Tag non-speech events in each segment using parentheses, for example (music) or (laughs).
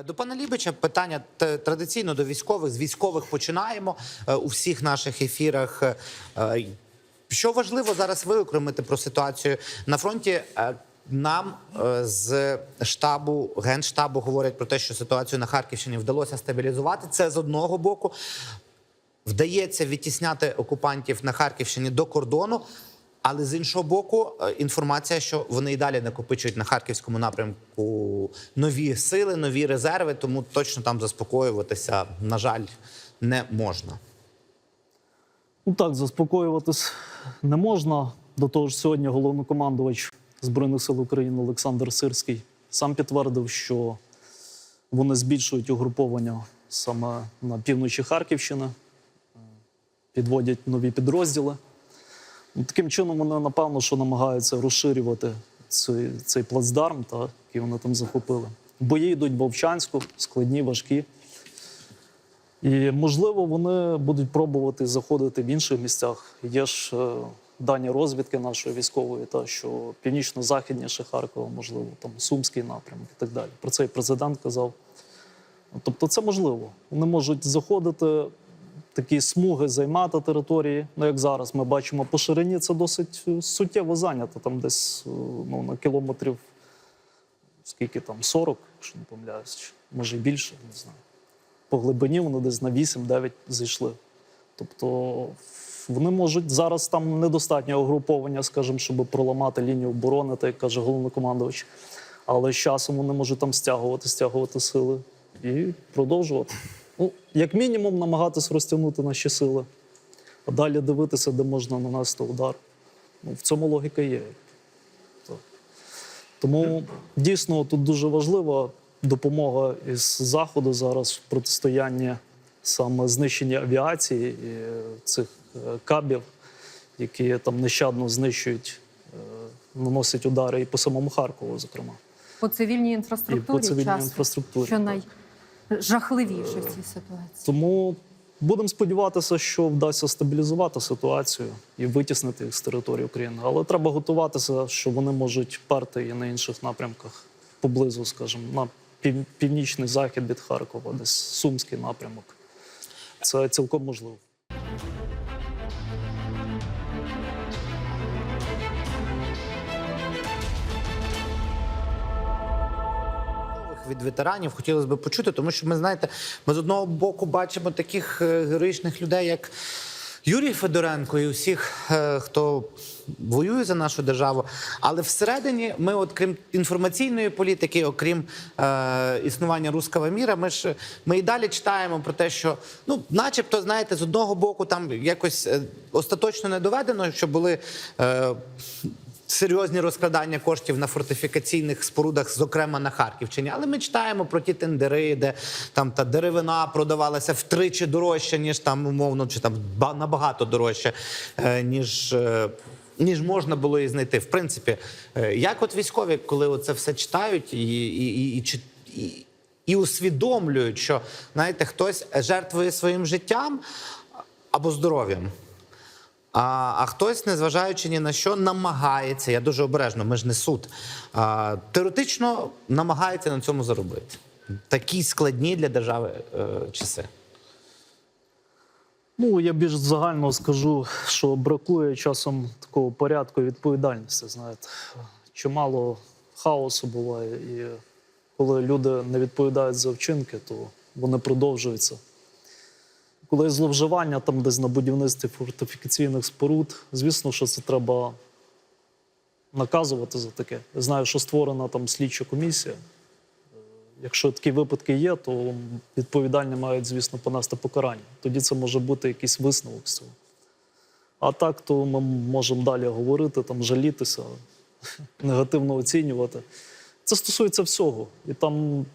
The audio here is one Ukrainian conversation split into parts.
Е, До пана Лібича питання традиційно до військових. З військових починаємо е, у всіх наших ефірах. Е, Що важливо зараз виокремити про ситуацію на фронті? Нам з штабу генштабу говорять про те, що ситуацію на Харківщині вдалося стабілізувати. Це з одного боку вдається відтісняти окупантів на Харківщині до кордону. Але з іншого боку, е, інформація, що вони і далі накопичують на харківському напрямку нові сили, нові резерви, тому точно там заспокоюватися, на жаль, не можна. Ну так, заспокоюватись не можна. До того ж, сьогодні головнокомандувач Збройних сил України Олександр Сирський сам підтвердив, що вони збільшують угруповання саме на півночі Харківщини, підводять нові підрозділи. Ну, Таким чином, вони напевно, що намагаються розширювати цей, цей плацдарм, та, який вони там захопили. Бої йдуть в Вовчанську, складні, важкі. І можливо, вони будуть пробувати заходити в інших місцях. Є ж е, дані розвідки нашої військової, та що північно-західніше Харкова, можливо, там Сумський напрямок і так далі. Про це і президент казав. Тобто, це можливо. Вони можуть заходити, такі смуги займати території. Ну, як зараз ми бачимо по ширині, це досить е, суттєво зайнято. Там десь е, ну, на кілометрів, скільки там, 40, якщо не помиляюсь, може і більше, не знаю по глибині вони десь на 8-9 зайшли. Тобто вони можуть зараз там недостатньо угруповання, скажімо, щоб проламати лінію оборони, так як каже головнокомандувач. Але з часом вони можуть там стягувати, стягувати сили і продовжувати. Ну, як мінімум, намагатись розтягнути наші сили, а далі дивитися, де можна нанести удар. Ну, в цьому логіка є. Тому дійсно тут дуже важлива допомога із заходу зараз в протистоянні саме знищення авіації і е, цих е, кабів, які там нещадно знищують, е, наносять удари і по самому Харкову, зокрема. По цивільній І інфраструктурі по цивільній часто, інфраструктурі. що так. Найжахливіше в цій ситуації. Тому будемо сподіватися, що вдасться стабілізувати ситуацію і витіснити їх з території України. Але треба готуватися, що вони можуть перти і на інших напрямках поблизу, скажімо, на пів- північний захід від Харкова, десь Сумський напрямок. Це цілком можливо. Від ветеранів хотілося б почути, тому що ми знаєте, ми з одного боку бачимо таких е, героїчних людей, як Юрій Федоренко і усіх, е, хто воює за нашу державу. Але всередині ми, от крім інформаційної політики, окрім е, існування руского міра, ми ж ми і далі читаємо про те, що ну, начебто, знаєте, з одного боку там якось е, остаточно не доведено, що були. Е, серйозні розкрадання коштів на фортифікаційних спорудах, зокрема на Харківщині. Але ми читаємо про ті тендери, де там та деревина продавалася втричі дорожче, ніж там умовно, чи там ба- набагато дорожче, е, ніж. е, Ніж можна було і знайти. В принципі, е, як от військові, коли це все читають і, і, і, і, і усвідомлюють, що знаєте, хтось жертвує своїм життям або здоров'ям, а, а хтось, незважаючи ні на що, намагається, я дуже обережно, ми ж не суд, а, теоретично намагається на цьому заробити. Такі складні для держави е, часи. Ну, я більш загально скажу, що бракує часом такого порядку і відповідальності. Знаєте, чимало хаосу буває, і коли люди не відповідають за вчинки, то вони продовжуються. Коли є зловживання там десь на будівництві фортифікаційних споруд, звісно, що це треба наказувати за таке. Я знаю, що створена там слідча комісія. Якщо такі випадки є, то відповідальні мають, звісно, понести покарання. Тоді це може бути якийсь висновок з цього. А так, то ми можемо далі говорити, там, жалітися, (laughs) негативно оцінювати. Це стосується всього. І там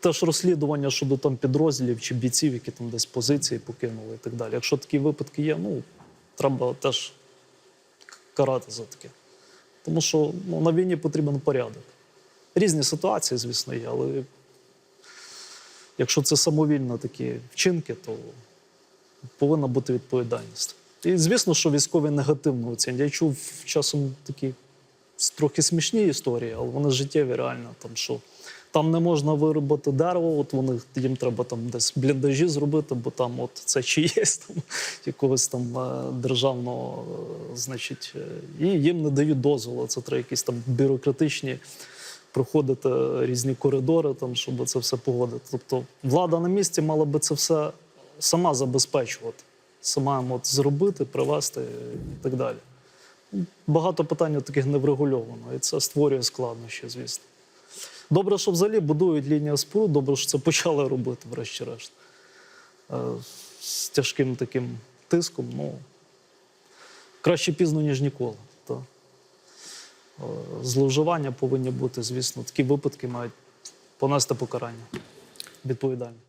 теж розслідування щодо там підрозділів чи бійців, які там десь позиції покинули і так далі. Якщо такі випадки є, ну треба теж карати за таке. Тому що ну, на війні потрібен порядок. Різні ситуації, звісно, є, але якщо це самовільно такі вчинки, то повинна бути відповідальність. І звісно, що військові негативно оцінюють. Я чув часом такі трохи смішні історії, але вони життєві реально. Там, що там не можна виробити дерево, от вони їм треба там десь бліндажі зробити, бо там от це чиєсь (laughs) там якогось там е, державного, е, значить, е, і їм не дають дозволу. Це треба якісь там бюрократичні проходити різні коридори, там, щоб це все погодити. Тобто влада на місці мала би це все сама забезпечувати, сама от зробити, привести і так далі. Багато питань таких не врегульовано, і це створює складнощі, звісно. Добре, що взагалі будують лінію споруд, добре, що це почали робити, врешті-решт. Е, З тяжким таким тиском, ну краще пізно, ніж ніколи. Та. Е, Зловживання повинні бути, звісно, такі випадки мають понести покарання відповідальне.